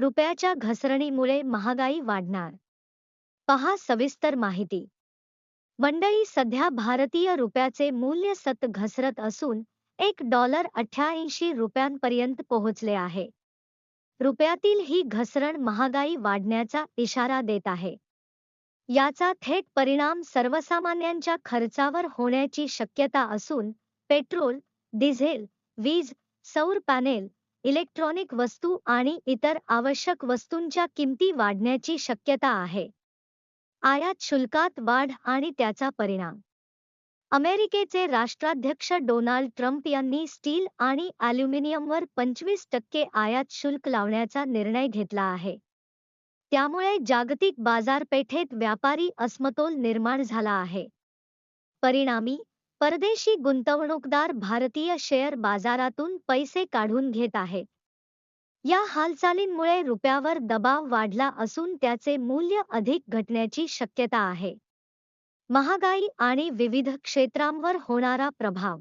रुपयाच्या घसरणीमुळे महागाई वाढणार. पहा सविस्तर माहिती. मंडळी सध्या भारतीय रुपयाचे मूल्य सत घसरत असून एक डॉलर अठ्ठ्याऐंशी रुपयांपर्यंत पोहोचले आहे. रुपयातील ही घसरण महागाई वाढण्याचा इशारा देत आहे. याचा थेट परिणाम सर्वसामान्यांच्या खर्चावर होण्याची शक्यता असून पेट्रोल डिझेल वीज सौर पॅनेल इलेक्ट्रॉनिक वस्तू आणि इतर आवश्यक वस्तूंच्या किमती वाढण्याची शक्यता आहे. आयात शुल्कात वाढ आणि त्याचा परिणाम. अमेरिकेचे राष्ट्राध्यक्ष डोनाल्ड ट्रम्प यांनी स्टील आणि ॲल्युमिनियमवर पंचवीस टक्के आयात शुल्क लावण्याचा निर्णय घेतला आहे. त्यामुळे जागतिक बाजारपेठेत व्यापारी असमतोल निर्माण झाला आहे. परिणामी परदेशी गुंतवणूकदार भारतीय शेअर बाजारातून पैसे काढून घेत आहेत या हालचालींमुळे रुपयावर दबाव वाढला असून त्याचे मूल्य अधिक घटण्याची शक्यता आहे. महागाई आणि विविध क्षेत्रांवर होणारा प्रभाव.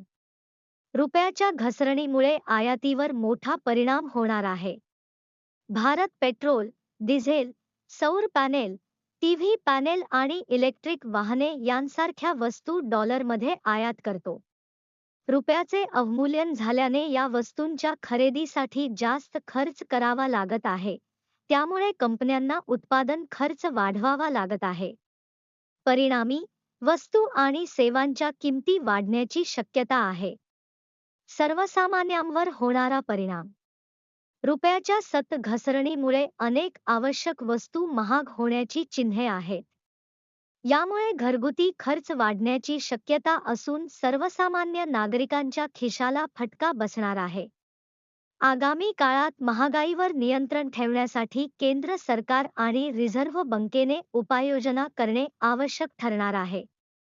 रुपयाच्या घसरणीमुळे आयातीवर मोठा परिणाम होणार आहे. भारत पेट्रोल डिझेल सौर पॅनेल टीव्ही पॅनेल आणि इलेक्ट्रिक वाहने यांसारख्या वस्तू डॉलरमध्ये आयात करतो. रुपयाचे अवमूल्यन झाल्याने या वस्तूंच्या खरेदीसाठी जास्त खर्च करावा लागत आहे. त्यामुळे कंपन्यांना उत्पादन खर्च वाढवावा लागत आहे. परिणामी वस्तू आणि सेवांच्या किमती वाढण्याची शक्यता आहे. सर्वसामान्यांवर होणारा परिणाम रुपयाच्या सत घसरणीमुळे अनेक आवश्यक वस्तू महाग होण्याची चिन्हे आहेत. यामुळे घरगुती खर्च वाढण्याची शक्यता असून सर्वसामान्य नागरिकांच्या खिशाला फटका बसणार आहे. आगामी काळात महागाईवर नियंत्रण ठेवण्यासाठी केंद्र सरकार आणि रिझर्व्ह बँकेने उपाययोजना करणे आवश्यक ठरणार आहे.